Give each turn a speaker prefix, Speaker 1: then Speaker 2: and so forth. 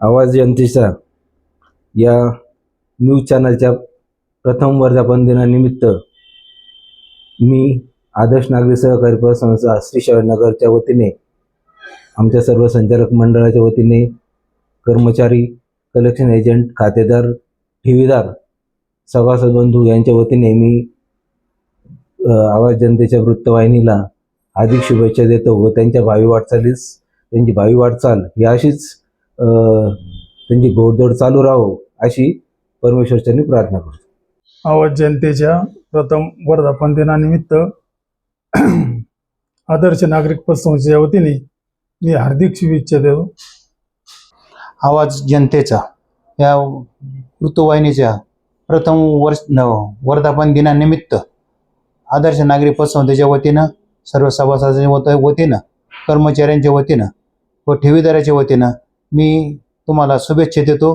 Speaker 1: आवाज जनतेचा या न्यूज चॅनलच्या प्रथम वर्धापन दिनानिमित्त मी आदर्श नागरी सहकारी पतसंस्था श्रीशनगरच्या वतीने आमच्या सर्व संचालक मंडळाच्या वतीने कर्मचारी कलेक्शन एजंट खातेदार ठेवीदार सभासद बंधू यांच्या वतीने मी आवाज जनतेच्या वृत्तवाहिनीला अधिक शुभेच्छा देतो व त्यांच्या भावी वाटचालीस त्यांची भावी वाटचाल ही अशीच त्यांची घोडदौड चालू राहो अशी परमेश्वरच्यांनी प्रार्थना करतो.
Speaker 2: आवाज जनतेच्या प्रथम वर्धापन दिनानिमित्त आदर्श नागरिक पतसंस्थेच्या वतीने मी हार्दिक शुभेच्छा देतो.
Speaker 3: आवाज जनतेचा या ऋतुवाहिनीच्या प्रथम वर्ष न वर्धापन दिनानिमित्त आदर्श नागरी पतसंस्थेच्या वतीनं सर्व सभासदांच्या वत वतीनं कर्मचाऱ्यांच्या वतीनं व ठेवीदाराच्या वतीनं मी तुम्हाला शुभेच्छा देतो.